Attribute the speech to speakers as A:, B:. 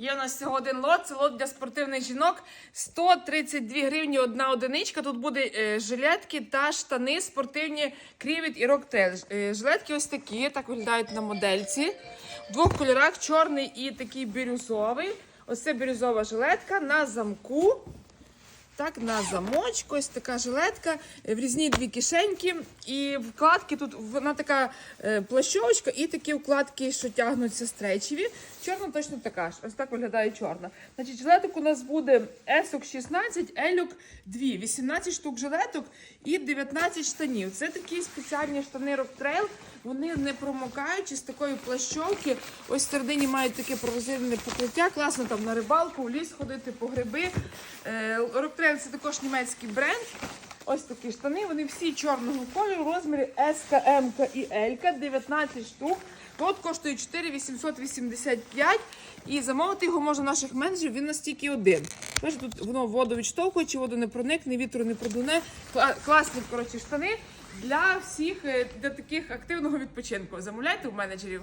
A: Є у нас всього один лот, це лот для спортивних жінок. 132 гривні одна одиничка. Тут буде е, жилетки та штани спортивні Крівіт і Роктейл. Е, жилетки ось такі, так виглядають на модельці. В двох кольорах чорний і такий бірюзовий. Ось це бірюзова жилетка на замку. Так, на замочку, ось така жилетка, е, в різні дві кишеньки. І вкладки тут вона така е, плащовочка, і такі вкладки, що тягнуться стрейчеві. Чорна точно така ж. Ось так виглядає чорна. Значить, жилеток у нас буде есок 16, елюк 2, 18 штук жилеток і 19 штанів. Це такі спеціальні штани Rocktrail. Вони не промокаючі з такої плащовки. Ось всередині мають таке прорезинене покриття. Класно там на рибалку, в ліс ходити по гриби. Е, це також німецький бренд. Ось такі штани. Вони всі чорного кольору, розміри S, М і L, 19 штук. Лот коштує 4 885 і замовити його можна наших менеджерів, він настільки один. Бачите, тут воно воду відштовхує, чи воду не проникне, вітру не продуне. Класні коротше, штани для всіх, е, для таких активного відпочинку. Замовляйте у менеджерів.